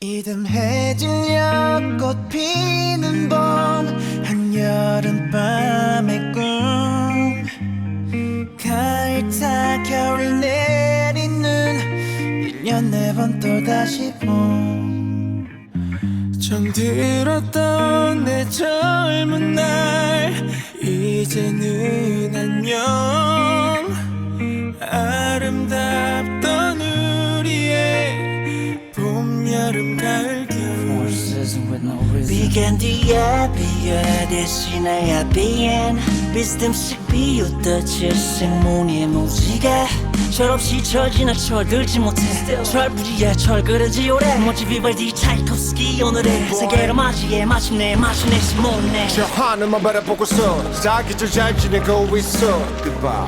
이듬해질 꽃 피는 봄 한여름밤의 꿈. 가을 타 겨울 내리는 1년 네 번 또다시 봄. 정들었던 내 젊은 날 이제는 안녕 비간 뒤에 비에 비엔 비스듬씩 비웃던 질색 무늬의 무지개. 철없이 철지나 철들지 못해. 철부지에 철그러지 오래. 멋지 비발디 차이콥스키 오늘의 세계로 맞이해 마침내 마침내 시몬네. 저 하늘만 바라보고서 사기절 잘 지내고 있어.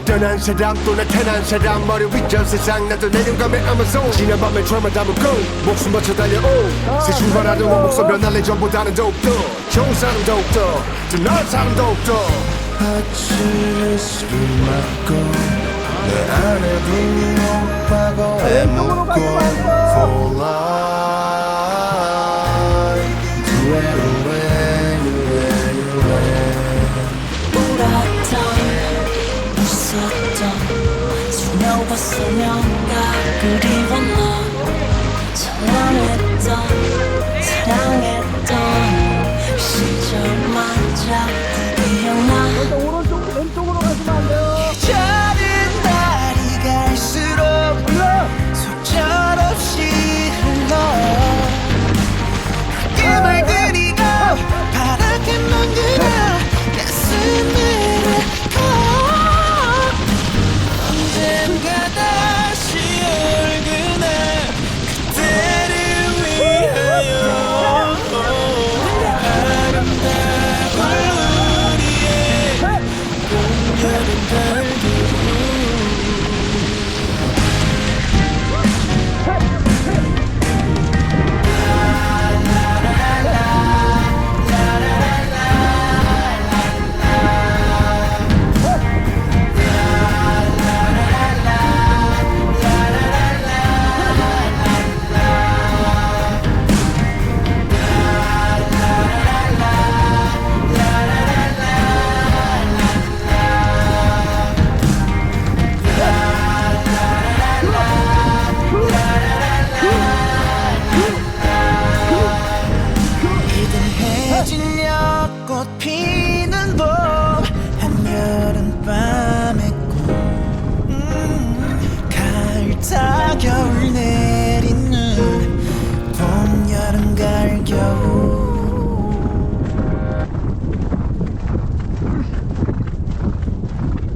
떠난 사람 또 나타난 사람 머리 위전 세상 나도 내려감의 아마존. 지난 밤에 철만 꿈 목숨 바쳐 달려오. 새 출발하는 원목선 변할래 전보다는 더욱더 좋은 사람 더욱더 더 나은 사람 더욱더 하치를 맞고 내 안에 분명 과거에 묻고 For life Do it 울었던 웃었던 수녀 봤으면 다 그리웠나